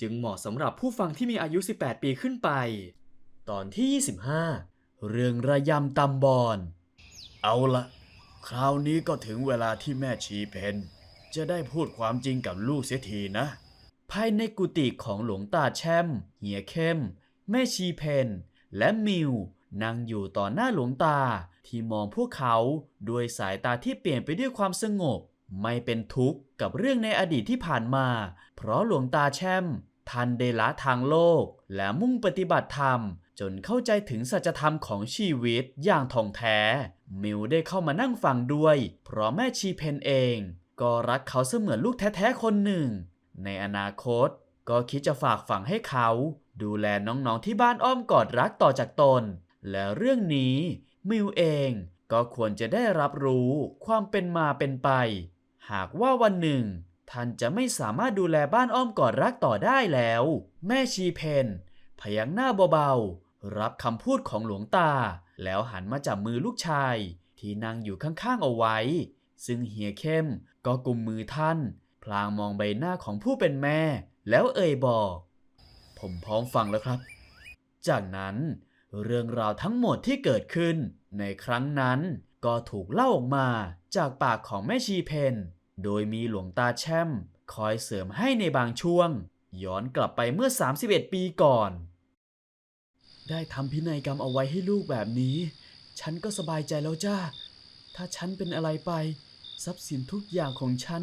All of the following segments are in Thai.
จึงเหมาะสำหรับผู้ฟังที่มีอายุ 18 ปีขึ้นไป ตอนที่ 25 เรื่องระยำตำบอน เอาละคราวนี้ก็ถึงเวลาที่แม่ชีเพนจะได้พูดความจริงกับลูกเสียทีนะ ภายในกุฏิของหลวงตาแช่ม เหียเข้ม แม่ชีเพน และมิวนั่งอยู่ต่อหน้าหลวงตาที่มองพวกเขาด้วยสายตาที่เปลี่ยนไปด้วยความสงบ ไม่เป็นทุกข์กับเรื่องในอดีตที่ผ่านมา เพราะหลวงตาแช่ม ทันได้ละทางโลกและมุ่งปฏิบัติธรรม จนเข้าใจถึงสัจธรรมของชีวิตอย่างท่องแท้ มิวได้เข้ามานั่งฟังด้วย เพราะแม่ชีเพนเอง ก็รักเขาเสมือนลูกแท้ๆคนหนึ่ง ในอนาคต ก็คิดจะฝากฝังให้เขา ดูแลน้องๆที่บ้านอ้อมกอดรักต่อจากตน และเรื่องนี้ มิวเองก็ควรจะได้รับรู้ความเป็นมาเป็นไป หากว่าวันหนึ่ง ท่านจะไม่สามารถดูแลบ้านอ้อมกอดรักต่อได้แล้ว แม่ชีเพนพยักหน้าเบาๆ รับคำพูดของหลวงตา แล้วหันมาจับมือลูกชาย ที่นั่งอยู่ข้างๆเอาไว้ ซึ่งเฮียเข้มก็กุมมือท่าน พลางมองใบหน้าของผู้เป็นแม่ แล้วเอ่ยบอก ผมพร้อมฟังแล้วครับ จากนั้น เรื่องราวทั้งหมดที่เกิดขึ้น ในครั้งนั้นก็ถูกเล่าออกมาจากปากของแม่ชีเพน โดยมีหลวงตาแช่ม คอยเสริมให้ในบางช่วง ย้อนกลับไปเมื่อ 31 ปีก่อน ได้ทำพินัยกรรมเอาไว้ให้ลูกแบบนี้ ฉันก็สบายใจแล้วจ้า ถ้าฉันเป็นอะไรไป ทรัพย์สินทุกอย่างของฉัน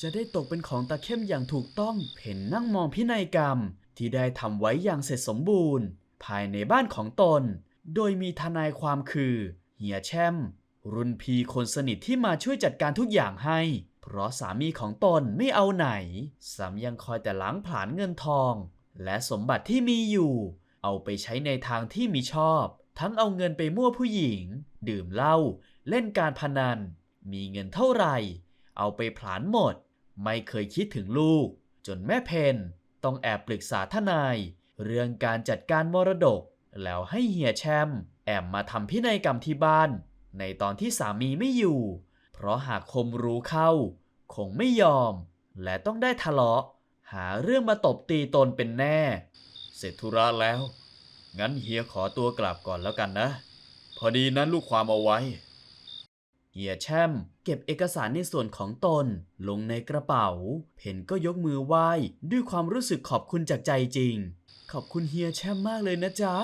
จะได้ตกเป็นของตาเข้มอย่างถูกต้องเห็นนั่งมองพินัยกรรมที่ได้ทำไว้อย่างเสร็จสมบูรณ์ ภายในบ้านของตน โดยมีทนายความคือ เฮียแช่ม รุ่นพี่คนสนิทที่มาช่วยจัดการทุกอย่างให้ เพราะสามีของตนไม่เอาไหนสามยังคอยแต่ล้างผลาญเงินทอง และสมบัติที่มีอยู่ เอาไปใช้ในทางที่มีชอบ ทั้งเอาเงินไปมั่วผู้หญิง ดื่มเหล้าเล่นการพนัน มีเงินเท่าไหร่ เอาไปผลาญหมด ไม่เคยคิดถึงลูก จนแม่เพนต้องแอบปรึกษาทนาย เรื่องการจัดการมรดก แล้วให้เฮียแชมป์แอบมาทำพินัยกรรมที่บ้าน ในตอนที่สามีไม่อยู่ เพราะหากคมรู้เข้า คงไม่ยอม และต้องได้ทะเลาะ หาเรื่องมาตบตีตนเป็นแน่ เสร็จธุระแล้ว งั้นเฮียขอตัวกลับก่อนแล้วกันนะ พอดีนั้นลูกความเอาไว้ เฮียแช่มเก็บเอกสารในส่วนของตนลงในกระเป๋า เพนก็ยกมือไหว้ด้วยความรู้สึกขอบคุณจากใจจริง ขอบคุณเฮียแช่มมากเลยนะจ๊ะ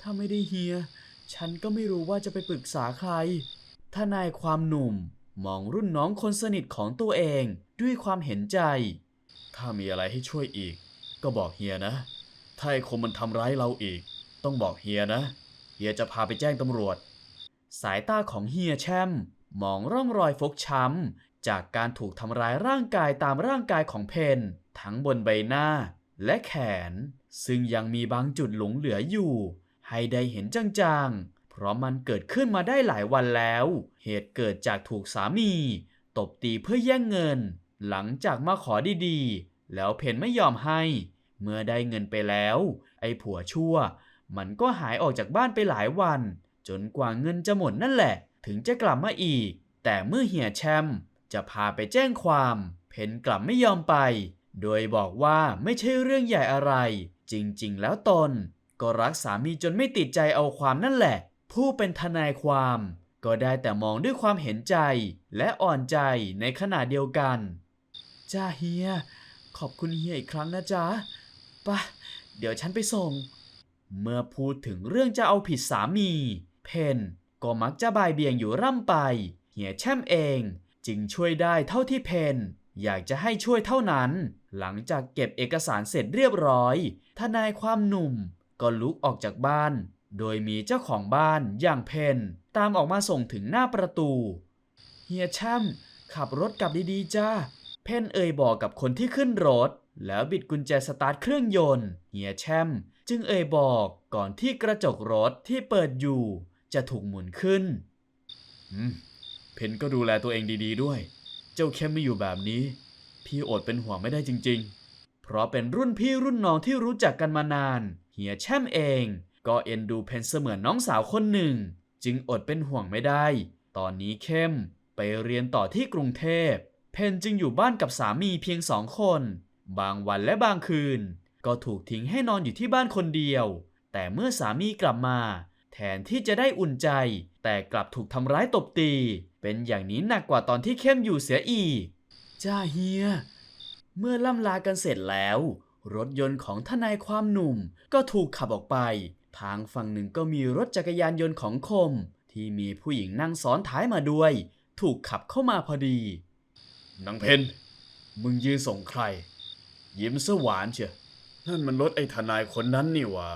ถ้าไม่ได้เฮีย ฉันก็ไม่รู้ว่าจะไปปรึกษาใครทนายความหนุ่ม มองรุ่นน้องคนสนิทของตัวเองด้วยความเห็นใจ ถ้ามีอะไรให้ช่วยอีก ก็บอกเฮียนะ ถ้าไอ้คมมันทำร้ายเราอีก ต้องบอกเฮียนะ เฮียจะพาไปแจ้งตำรวจ สายตาของเฮียแช่มมองร่องรอยฟกช้ำจากการถูกทำร้ายร่างกายตามร่างกายของเพนทั้งบนใบหน้าและแขน ซึ่งยังมีบางจุดหลงเหลืออยู่ ให้ได้เห็นจางๆ เพราะมันเกิดขึ้นมาได้หลายวันแล้ว เหตุเกิดจากถูกสามี ตบตีเพื่อแย่งเงิน หลังจากมาขอดีๆ แล้วเพนไม่ยอมให้ เมื่อได้เงินไปแล้ว ไอ้ผัวชั่ว มันก็หายออกจากบ้านไปหลายวัน จนกว่าเงินจะหมดนั่นแหละ ถึงจะกลับมาอีก แต่เมื่อเฮียแชมจะพาไปแจ้งความ เพนกลับไม่ยอมไป โดยบอกว่าไม่ใช่เรื่องใหญ่อะไร จริงๆ แล้วตน ก็รักสามีจนไม่ติดใจเอาความนั่นแหละ ผู้เป็นทนายความ ก็ได้แต่มองด้วยความเห็นใจและอ่อนใจในขณะเดียวกันจ้าเฮีย ขอบคุณเฮียอีกครั้งนะจ๊ะปะเดี๋ยวฉันไปส่ง เมื่อพูดถึงเรื่องจะเอาผิดสามี เพนก็มักจะบายเบี่ยงอยู่ร่ำไป เฮียแช่มเอง จึงช่วยได้เท่าที่เพนอยากจะให้ช่วยเท่านั้น หลังจากเก็บเอกสารเสร็จเรียบร้อย ทนายความหนุ่ม ก็ลุกออกจากบ้าน โดยมีเจ้าของบ้านอย่างเพนตามออกมาส่งถึงหน้าประตู เฮียแช่มขับรถกลับดีๆจ้า เพนเอ่ยบอกกับคนที่ขึ้นรถ แล้วบิดกุญแจสตาร์ทเครื่องยนต์ เฮียแช่มจึงเอ่ยบอกก่อนที่กระจกรถที่เปิดอยู่ จะถูกหมุนขึ้น อืม เพนก็ดูแลตัวเองดีๆด้วย เจ้าเข้มไม่อยู่แบบนี้ พี่อดเป็นห่วงไม่ได้จริง ๆ เพราะเป็นรุ่นพี่รุ่นน้องที่รู้จักกันมานาน เฮียแช่มเอง ก็เอ็นดูเพนเสมือนน้องสาวคนหนึ่ง จึงอดเป็นห่วงไม่ได้ ตอนนี้เข้มไปเรียนต่อที่กรุงเทพ เพนจึงอยู่บ้านกับสามีเพียงสองคน บางวันและบางคืน ก็ถูกทิ้งให้นอนอยู่ที่บ้านคนเดียว แต่เมื่อสามีกลับมา แทนที่จะได้อุ่นใจ แต่กลับถูกทำร้ายตบตี เป็นอย่างนี้หนักกว่าตอนที่เข้มอยู่เสียอีก จ้าเฮีย เมื่อล่ำลากันเสร็จแล้ว รถยนต์ของทนายความหนุ่มก็ถูกขับออกไป ทางฝั่งหนึ่งก็มีรถจักรยานยนต์ของคม ที่มีผู้หญิงนั่งซ้อนท้ายมาด้วย ถูกขับเข้ามาพอดีๆนางเพนมึงยืนส่งใคร ยิ้มสหวานเชียวนั่นมันรถไอ้ทนายคนนั้นนี่หว่า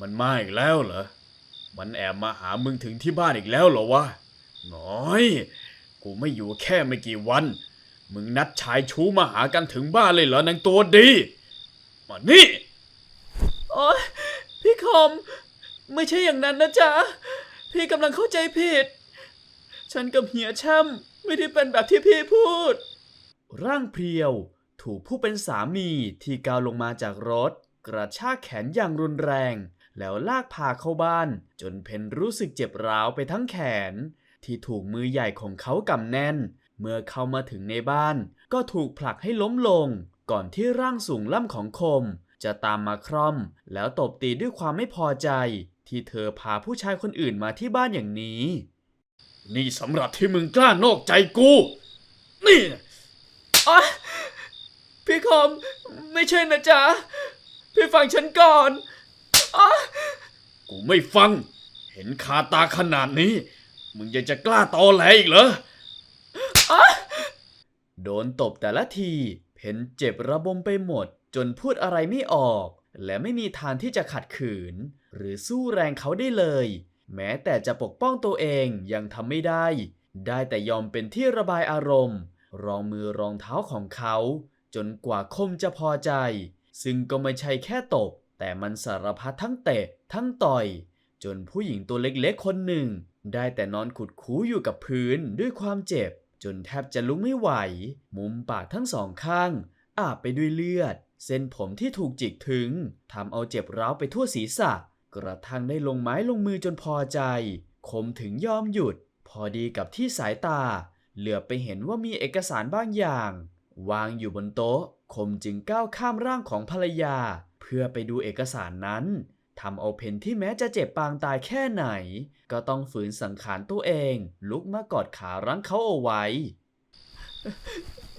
มันมาอีกแล้วเหรอ มันแอบมาหามึงถึงที่บ้านอีกแล้วเหรอวะน้อย กูไม่อยู่แค่ไม่กี่วัน มึงนัดชายชู้มาหากันถึงบ้านเลยเหรอนางตัวดี มานี่ โอ๊ยพี่ คม ไม่ใช่อย่างนั้นนะจ๊ะ พี่กำลังเข้าใจผิด ฉันกับเฮียช่ำไม่ได้เป็นแบบที่พี่พูด ร่างเพรียว ถูกผู้เป็นสามีที่ก้าวลงมาจากรถ กระชากแขนอย่างรุนแรง แล้วลากพาเข้าบ้าน จนเพนรู้สึกเจ็บร้าวไปทั้งแขน ที่ถูกมือใหญ่ของเขากำแน่น เมื่อเข้ามาถึงในบ้าน ก็ถูกผลักให้ล้มลง ก่อนที่ร่างสูงล่ำของคม จะตามมาคร่อม แล้วตบตีด้วยความไม่พอใจ ที่เธอพาผู้ชายคนอื่นมาที่บ้านอย่างนี้ นี่สำหรับที่มึงกล้านอกใจกู นี่อ๋อพี่คมไม่ใช่นะจ๊ะ พี่ฟังฉันก่อนอ๋อกูไม่ฟัง เห็นคาตาขนาดนี้ มึงยังจะกล้าตอแหลอีกเหรอโดนตบแต่ละที เพนเจ็บระบมไปหมด จนพูดอะไรไม่ออก และไม่มีทางที่จะขัดขืน หรือสู้แรงเขาได้เลย แม้แต่จะปกป้องตัวเองยังทำไม่ได้ ได้แต่ยอมเป็นที่ระบายอารมณ์ รองมือรองเท้าของเขา จนกว่าคมจะพอใจ ซึ่งก็ไม่ใช่แค่ตบ แต่มันสารพัดทั้งเตะ ทั้งต่อย จนผู้หญิงตัวเล็กๆคนหนึ่ง ได้แต่นอนขุดคูอยู่กับพื้นด้วยความเจ็บ จนแทบจะลุกไม่ไหว มุมปากทั้งสองข้างอาบไปด้วยเลือด เส้นผมที่ถูกจิกถึงทำเอาเจ็บร้าวไปทั่วศีรษะ กระทั่งได้ลงไม้ลงมือจนพอใจ คมถึงยอมหยุด พอดีกับที่สายตา เหลือบไปเห็นว่ามีเอกสารบางอย่าง วางอยู่บนโต๊ะ คมจึงก้าวข้ามร่างของภรรยา เพื่อไปดูเอกสารนั้นทำเอาเพนที่แม้จะเจ็บปางตายแค่ไหน ก็ต้องฝืนสังขารตัวเอง ลุกมากอดขารั้งเขาเอาไว้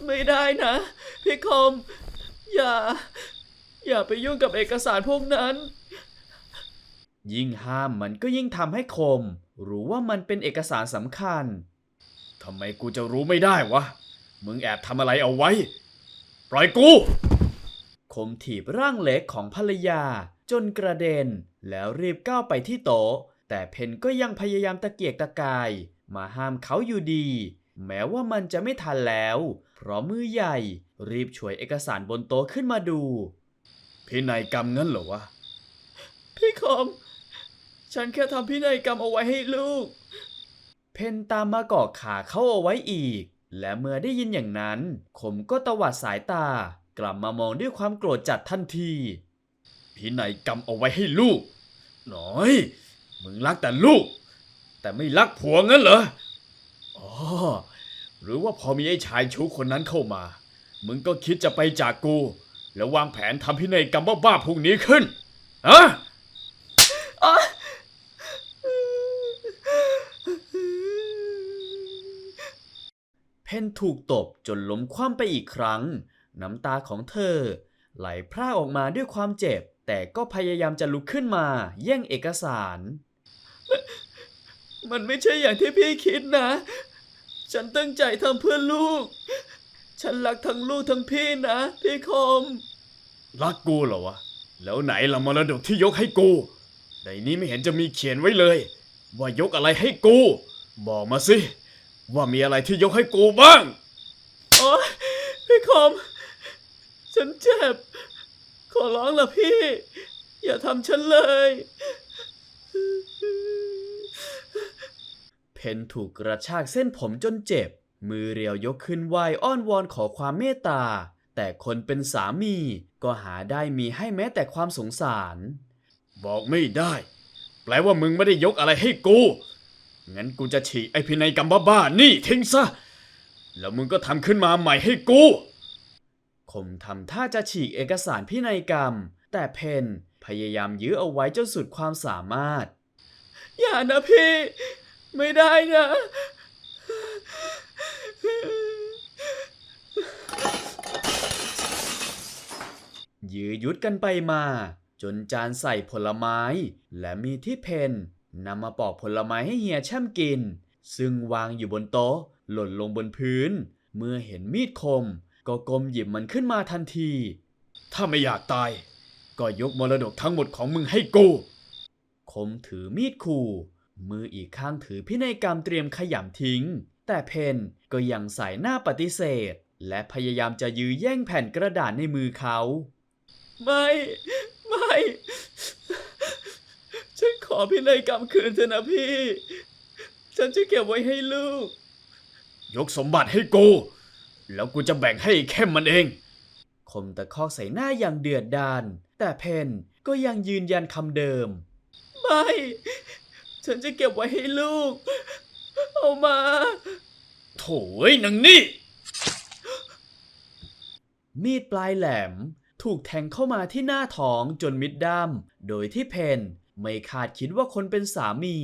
ไม่ได้นะ พี่คม อย่า อย่าไปยุ่งกับเอกสารพวกนั้น ยิ่งห้ามมันก็ยิ่งทำให้คม รู้ว่ามันเป็นเอกสารสำคัญ ทำไมกูจะรู้ไม่ได้วะ มึงแอบทำอะไรเอาไว้ ปล่อยกู คมถีบร่างเล็กของภรรยา จนกระเด็น แล้วรีบก้าวไปที่โต๊ะ แต่เพนก็ยังพยายามตะเกียกตะกาย มาห้ามเขาอยู่ดี แม้ว่ามันจะไม่ทันแล้ว เพราะมือใหญ่ รีบฉวยเอกสารบนโต๊ะขึ้นมาดู พินัยกรรมงั้นเหรอวะ พี่คอม ฉันแค่ทำพินัยกรรมเอาไว้ให้ลูก เพนตามมาเกาะขาเขาเอาไว้อีก และเมื่อได้ยินอย่างนั้นคมก็ตวัดสายตา กลับมามองด้วยความโกรธจัดทันที พินัยกรรมเอาไว้ให้ลูกน้อย มึงรักแต่ลูก แต่ไม่รักผัวงั้นเหรอ อ๋อ หรือว่าพอมีไอ้ชายชู้คนนั้นเข้ามา มึงก็คิดจะไปจากกู แล้ววางแผนทำพินัยกรรมบ้าๆพวกนี้ขึ้นฮะเพนถูกตบจนล้มคว่ำไปอีกครั้ง น้ำตาของเธอ ไหลพรากออกมาด้วยความเจ็บ แต่ก็พยายามจะลุกขึ้นมาแย่งเอกสาร มันไม่ใช่อย่างที่พี่คิดนะ ฉันตั้งใจทำเพื่อลูก ฉันรักทั้งลูกทั้งพี่นะพี่คม รักกูเหรอวะ แล้วไหนละมรดกที่ยกให้กูในนี้ไม่เห็นจะมีเขียนไว้เลย ว่ายกอะไรให้กู บอกมาสิ ว่ามีอะไรที่ยกให้กูบ้างโอ๊ยพี่คม ฉันเจ็บ ขอร้องละพี่ อย่าทำฉันเลย เพนถูกกระชากเส้นผมจนเจ็บ มือเรียวยกขึ้นไหวอ้อนวอนขอความเมตตา แต่คนเป็นสามีก็หาได้มีให้แม้แต่ความสงสาร บอกไม่ได้ แปลว่ามึงไม่ได้ยกอะไรให้กู งั้นกูจะฉีกไอพินัยกรรมบ้าๆนี่ทิ้งซะ แล้วมึงก็ทำขึ้นมาใหม่ให้กูคมทำท่าจะฉีกเอกสารพินัยกรรม แต่เพนพยายามยื้อเอาไว้จนสุดความสามารถ อย่านะพี่ ไม่ได้นะ ยื้อยุดกันไปมา จนจานใส่ผลไม้ และมีดที่เพนนำมาปอกผลไม้ให้เฮียแช่มกิน ซึ่งวางอยู่บนโต๊ะ หล่นลงบนพื้น เมื่อเห็นมีดคม ก็ก้มหยิบมันขึ้นมาทันที ถ้าไม่อยากตาย ก็ยกมรดกทั้งหมดของมึงให้กู คมถือมีดขู่มืออีกข้างถือพินัยกรรมเตรียมขยำทิ้ง แต่เพนก็ยังใส่หน้าปฏิเสธ และพยายามจะยื้อแย่งแผ่นกระดาษในมือเขา ไม่ ไม่ ฉันขอพินัยกรรมคืนเถอะนะพี่ ฉันจะเก็บไว้ให้ลูก ยกสมบัติให้กู แล้วกูจะแบ่งให้ไอ้เข้มมันเอง คมตะคอกใส่หน้าอย่างเดือดดาล แต่เพนก็ยังยืนยันคำเดิม ไม่ ฉันจะเก็บไว้ให้ลูก เอามา โถ่เอ้ยนางนี่ มีดปลายแหลม ถูกแทงเข้ามาที่หน้าท้องจนมิดด้ามโดยที่เพนไม่คาดคิดว่าคนเป็นสามี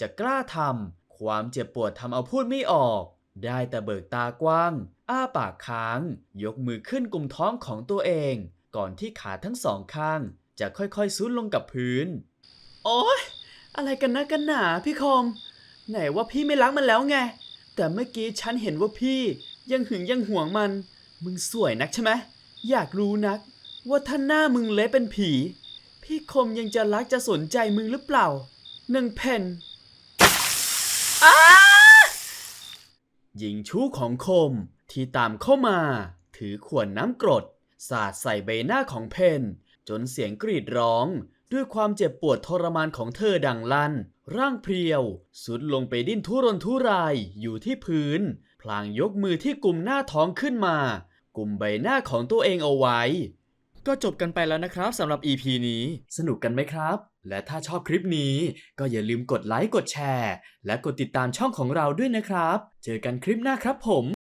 จะกล้าทำความเจ็บปวดทำเอาพูดไม่ออก ได้แต่เบิกตากว้าง อ้าปากค้าง ยกมือขึ้นกุมท้องของตัวเอง ก่อนที่ขาทั้งสองข้าง จะค่อยๆซุดลงกับพื้น โอ๊ย อะไรกันนะกันหนาพี่คม ไหนว่าพี่ไม่รักมันแล้วไง แต่เมื่อกี้ฉันเห็นว่าพี่ยังหึงยังหวงมัน มึงสวยนักใช่ไหมอยากรู้นัก ว่าถ้าหน้ามึงเละเป็นผี พี่คมยังจะรักจะสนใจมึงหรือเปล่าหนึ่งเพนหญิงชู้ของคมที่ตามเข้ามา ถือขวดน้ำกรด สาดใส่ใบหน้าของเพนจนเสียงกรีดร้อง ด้วยความเจ็บปวดทรมานของเธอดังลั่น ร่างเพรียว สุดลงไปดิ้นทุรนทุรายอยู่ที่พื้น พลางยกมือที่กุมหน้าท้องขึ้นมากุมใบหน้าของตัวเองเอาไว้ ก็จบกันไปแล้วนะครับสำหรับ EP นี้ สนุกกันไหมครับ และถ้าชอบคลิปนี้ ก็อย่าลืมกดไลค์กดแชร์ และกดติดตามช่องของเราด้วยนะครับ เจอกันคลิปหน้าครับผม